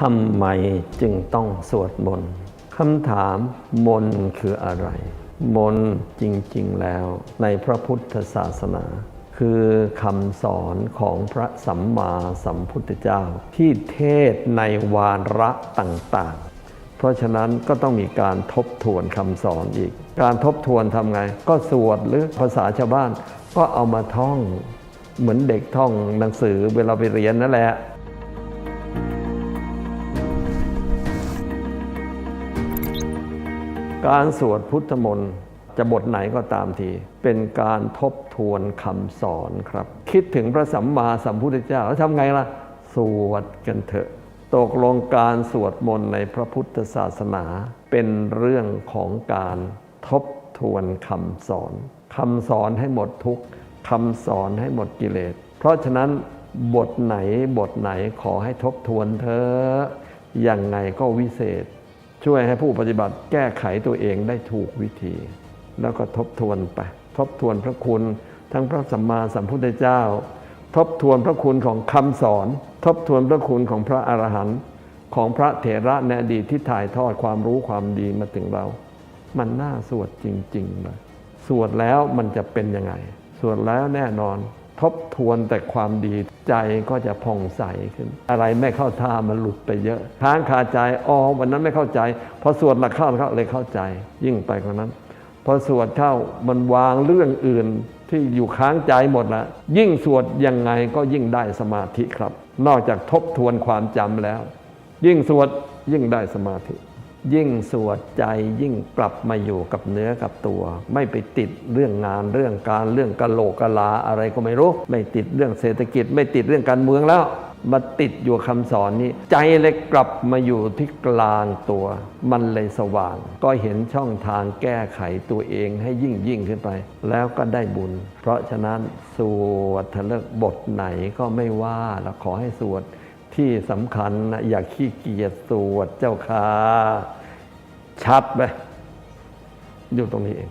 ทำไมจึงต้องสวดมนต์คำถามมนต์คืออะไร มนต์จริง ๆ แล้วในพระพุทธศาสนา คือคำสอนของพระสัมมาสัมพุทธเจ้า ที่เทศในวาระต่าง ๆ เพราะฉะนั้นก็ต้องมีการทบทวนคำสอนอีก การทบทวนทำไง ก็สวดหรือภาษาชาวบ้านก็เอามาท่อง เหมือนเด็กท่องหนังสือเวลาไปเรียนนั่นแหละ การสวดพุทธมนต์จะบทไหนก็ตามที เป็นการทบทวนคำสอนครับ คิดถึงพระสัมมาสัมพุทธเจ้าแล้วทำไงล่ะ สวดกันเถอะ ตกลงการสวดมนต์ในพระพุทธศาสนา เป็นเรื่องของการทบทวนคำสอนคำสอนให้หมดทุกคำสอนให้หมดกิเลส เพราะฉะนั้นบทไหนบทไหนขอให้ทบทวนเธอะยังไงก็วิเศษ ช่วยให้ผู้ปฏิบัติแก้ไขตัวเองได้ถูกวิธี แล้วก็ทบทวนไป ทบทวนพระคุณทั้งพระสัมมาสัมพุทธเจ้า ทบทวนพระคุณของคำสอน ทบทวนพระคุณของพระอรหันต์ของพระเถระในอดีตที่ถ่ายทอดความรู้ความดีมาถึงเรา มันน่าสวดจริงๆเลยสวดแล้วมันจะเป็นยังไง สวดแล้วแน่นอน ทบทวนแต่ความดีใจก็จะผ่องใสขึ้น อะไรไม่เข้าท่ามันหลุดไปเยอะค้างคาใจอ๋อวันนั้นไม่เข้าใจ พอสวดหลักเข้าเข้าเลยเข้าใจ ยิ่งไปกว่านั้น พอสวดเข้ามันวางเรื่องอื่นที่อยู่ค้างใจหมดละยิ่งสวดยังไงก็ยิ่งได้สมาธิครับ นอกจากทบทวนความจำแล้ว ยิ่งสวดยิ่งได้สมาธิ ยิ่งสวดใจยิ่งกลับมาอยู่กับเนื้อกับตัว ไม่ไปติดเรื่องงานเรื่องการเรื่องกะโหลกกะลาอะไรก็ไม่รู้ ไม่ติดเรื่องเศรษฐกิจ ไม่ติดเรื่องการเมืองแล้วมาติดอยู่คำสอนนี้ ใจเลยกลับมาอยู่ที่กลางตัว มันเลยสว่าง ก็เห็นช่องทางแก้ไขตัวเองให้ยิ่งยิ่งขึ้นไป แล้วก็ได้บุญ เพราะฉะนั้นสวดทะเลิกบทไหนก็ไม่ว่าแล้วขอให้สวด ที่สำคัญนะอย่าขี้เกียจสวดเจ้าค่ะชัดไปอยู่ตรงนี้เอง